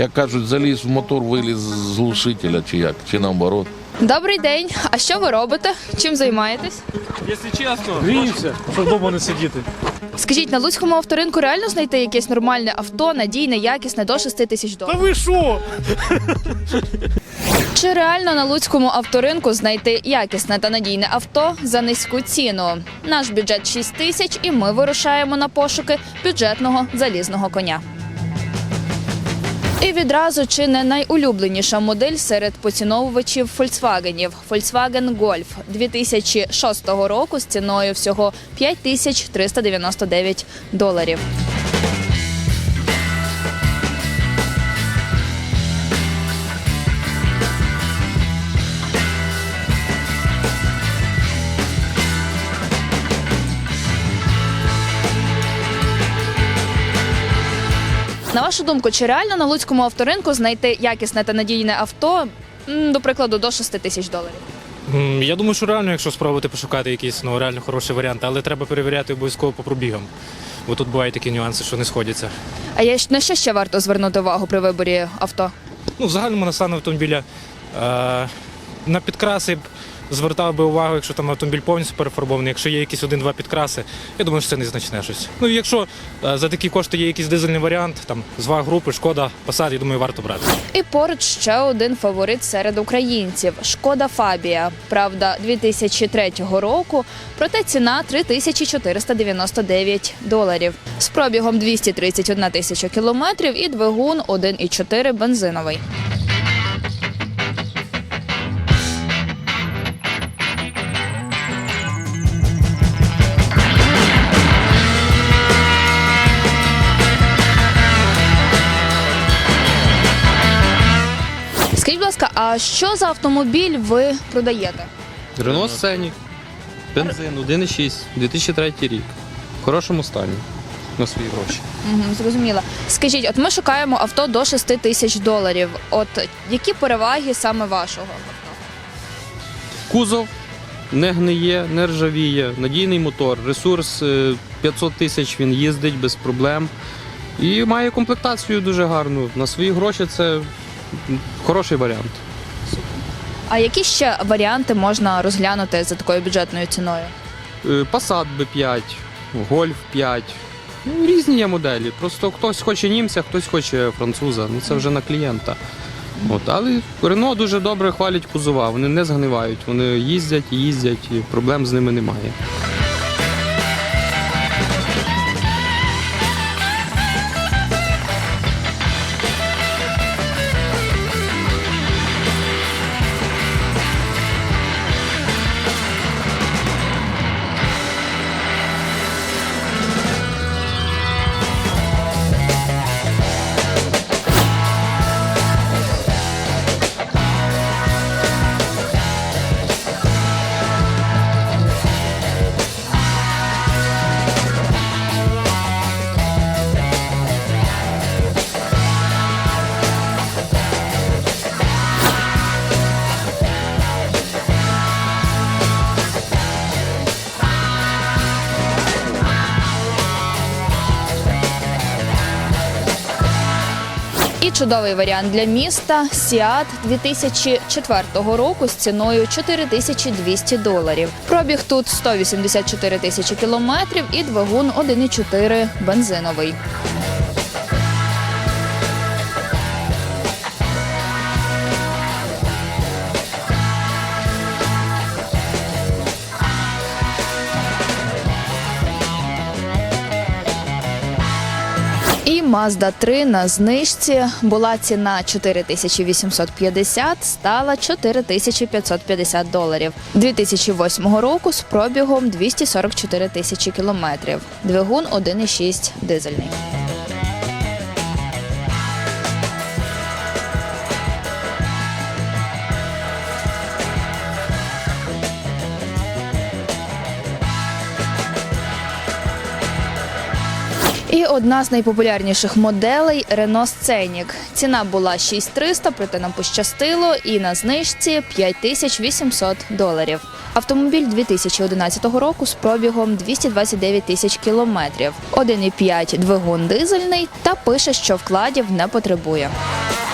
як кажуть, заліз в мотор, виліз з глушителя, чи як, чи наоборот. Добрий день. А що ви робите? Чим займаєтесь? Якщо чесно, гріємося, щоб вдома не сидіти. Скажіть, на Луцькому авторинку реально знайти якесь нормальне авто, надійне, якісне до 6 тисяч Та ви що? Чи реально на Луцькому авторинку знайти якісне та надійне авто за низьку ціну? Наш бюджет 6 тисяч, і ми вирушаємо на пошуки бюджетного залізного коня. І відразу чи не найулюбленіша модель серед поціновувачів Volkswagenів – Volkswagen Golf 2006 року з ціною всього 5399 доларів. На вашу думку, чи реально на Луцькому авторинку знайти якісне та надійне авто, м, до прикладу, до 6 тисяч доларів? М, Я думаю, що реально, якщо спробувати пошукати якісь ну, реально хороші варіанти, але треба перевіряти обов'язково по пробігам. Бо тут бувають такі нюанси, що не сходяться. А є- на що ще варто звернути увагу при виборі авто? Ну, в загальному на стан автомобіля е, на підкраси б звертав би увагу, якщо там автомобіль повністю перефарбований, якщо є якісь один-два підкраси, я думаю, що це незначне щось. Ну якщо е, за такі кошти є якийсь дизельний варіант, там з ваг групи, шкода, Passat, я думаю, варто брати. І поруч ще один фаворит серед українців Шкода Фабія. Правда, 2003 року, проте ціна 3499 доларів. З пробігом 231 тисяча кілометрів і двигун 1,4 бензиновий. Скажіть, будь ласка, а що за автомобіль ви продаєте? Рено Сценік, бензин 1,6, 2003 рік. В хорошому стані на свої гроші. Угу, зрозуміла. Скажіть, от ми шукаємо авто до 6 тисяч доларів. От які переваги саме вашого авто? Кузов не гниє, не ржавіє, надійний мотор, ресурс е, 500 тисяч він їздить без проблем. І має комплектацію дуже гарну. На свої гроші це хороший варіант. А які ще варіанти можна розглянути за такою бюджетною ціною? Е, Passat B5, Golf 5. Ну, різні є моделі. Просто хтось хоче німця, хтось хоче француза. Ну це вже на клієнта. От, але Рено дуже добре хвалять кузова, вони не згнивають, вони їздять, їздять, і проблем з ними немає. Чудовий варіант для міста Сіат 2004 року з ціною 4200 доларів. Пробіг тут 184 тисячі кілометрів і двигун 1,4 бензиновий. І Mazda 3 на знижці була ціна 4850, стала 4550 доларів. 2008 року з пробігом 244 тисячі кілометрів. Двигун 1,6 дизельний. І одна з найпопулярніших моделей Рено Сценік. Ціна була 6300, проте нам пощастило, і на знижці 5800 доларів. Автомобіль 2011 року з пробігом 229 тисяч кілометрів, 1,5 двигун дизельний та пише, що вкладів не потребує. —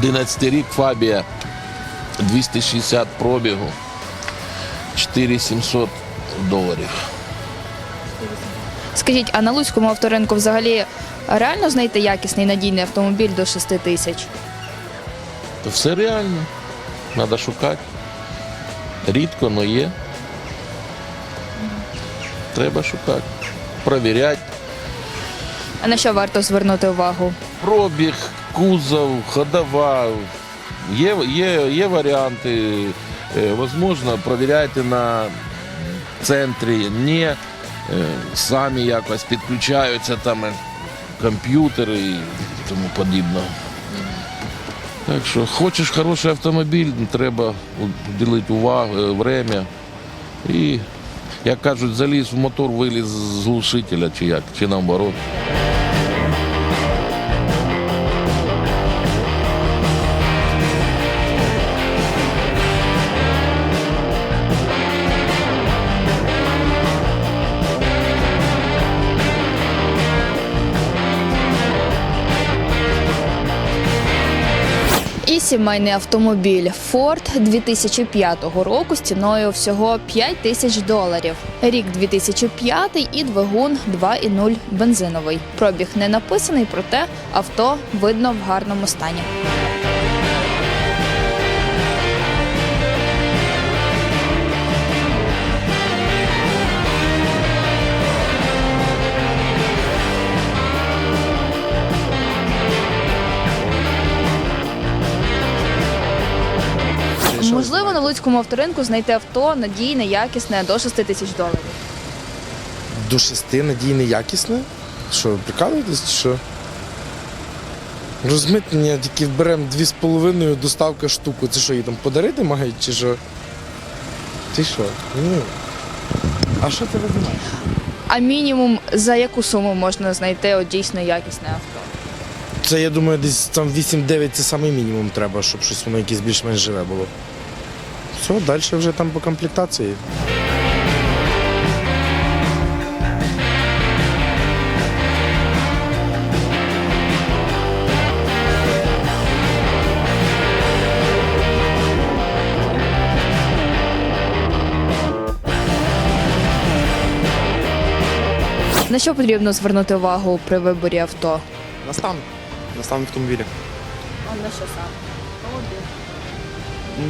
11 рік Фабія, 260 пробігу, 4700 доларів. Скажіть, а на Луцькому авторинку взагалі реально знайти якісний надійний автомобіль до 6 тисяч? То все реально. Треба шукати. Рідко, але є. Треба шукати. Провіряти. А на що варто звернути увагу? Пробіг, кузов, ходова. Є, є, є варіанти. Е, Возможно, провіряйте на центрі. Ні, е, самі якось підключаються там е, комп'ютери і тому подібне. Так що, хочеш хороший автомобіль, треба уділити увагу, е, время. І, як кажуть, заліз в мотор, виліз з глушителя, чи як, чи наоборот. І сімейний автомобіль Ford 2005 року з ціною всього 5 тисяч доларів. Рік 2005 і двигун 2,0 бензиновий. Пробіг не написаний, проте авто видно в гарному стані. Луцькому авторинку знайти авто надійне, якісне до 6 тисяч доларів. До шести надійне, якісне? Що, ви прикалуєтесь що? Розмитнення тільки беремо дві з половиною доставка штуку. Це що, її там подарити мають чи що? Ти що? Ні. А що ти розумієш? А мінімум за яку суму можна знайти от дійсно якісне авто? Це я думаю, десь там 8-9 це самий мінімум треба, щоб щось воно якесь більш-менш живе було. Все, далі вже там по комплектації. На що потрібно звернути увагу при виборі авто? На стан. На стан автомобіля. А на що саме?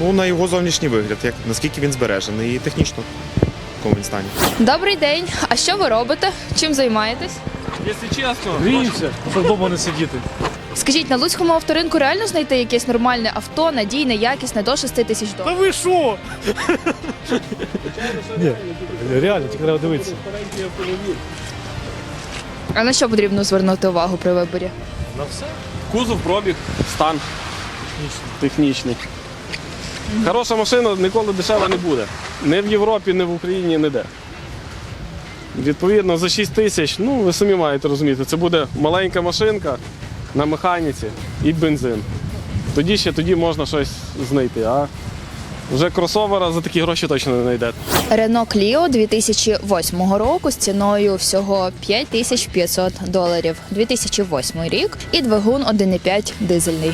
Ну, на його зовнішній вигляд, як, наскільки він збережений і технічно в якому він стані. Добрий день. А що ви робите? Чим займаєтесь? Якщо чесно, гріємося, щоб вдома не сидіти. Скажіть, на Луцькому авторинку реально знайти якесь нормальне авто, надійне, якісне до 6 тисяч Та доларів? ви що? Ні, реально, тільки треба дивитися. А на що потрібно звернути увагу при виборі? На все. Кузов, пробіг, стан технічний. Хороша машина ніколи дешева не буде. Не в Європі, не в Україні, ніде. Відповідно, за 6 тисяч, ну ви самі маєте розуміти, це буде маленька машинка на механіці і бензин. Тоді ще тоді можна щось знайти. А вже кросовера за такі гроші точно не знайдете. Renault Clio 2008 року з ціною всього 5500 доларів. 2008 рік і двигун 1,5 дизельний.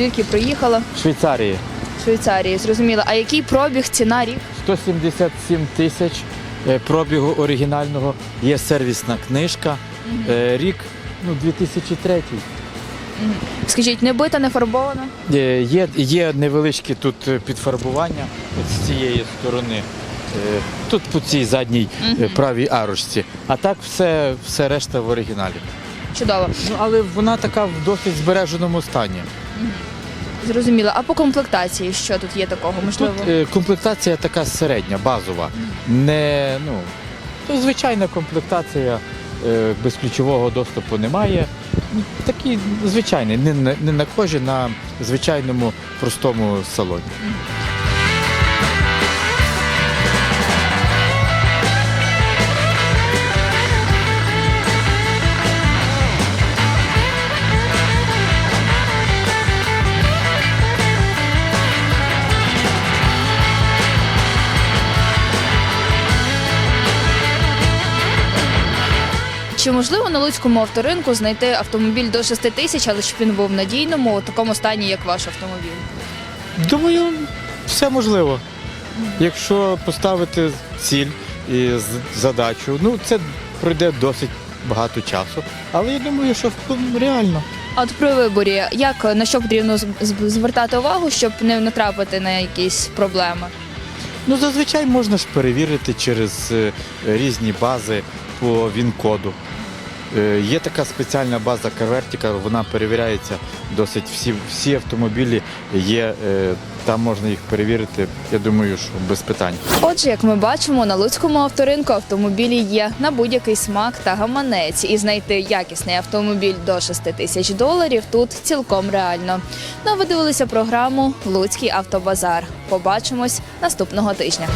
Звідки приїхала? Швейцарії Швейцарії, зрозуміло. А який пробіг, ціна рік? 177 тисяч е, пробігу оригінального. Є сервісна книжка. Е, Рік ну, 2003. Скажіть, не бита, не фарбована? Е, Є, є невеличкі тут підфарбування з цієї сторони. Тут по цій задній правій арочці. А так все, все решта в оригіналі. Чудово. Ну, але вона така в досить збереженому стані. Зрозуміло. А по комплектації що тут є такого? Можливо, Тут е, комплектація така середня, базова. Не, ну, то звичайна комплектація, е, без ключового доступу немає. Ну, Такий звичайний, не, на- не на кожі, на звичайному простому салоні. Чи можливо на Луцькому авторинку знайти автомобіль до 6 тисяч, але щоб він був в надійному, у такому стані, як ваш автомобіль? Думаю, все можливо. Якщо поставити ціль і задачу, ну це пройде досить багато часу. Але я думаю, що реально. А от при виборі, як на що потрібно звертати увагу, щоб не натрапити на якісь проблеми? Ну, зазвичай можна ж перевірити через е, різні бази по ВІН-коду. Е, Є така спеціальна база Carvertical, вона перевіряється досить всі, всі автомобілі є, е, там можна їх перевірити, я думаю, що без питань. Отже, як ми бачимо, на Луцькому авторинку автомобілі є на будь-який смак та гаманець, і знайти якісний автомобіль до 6 тисяч доларів тут цілком реально. Ну а ви дивилися програму Луцький автобазар. Побачимось наступного тижня.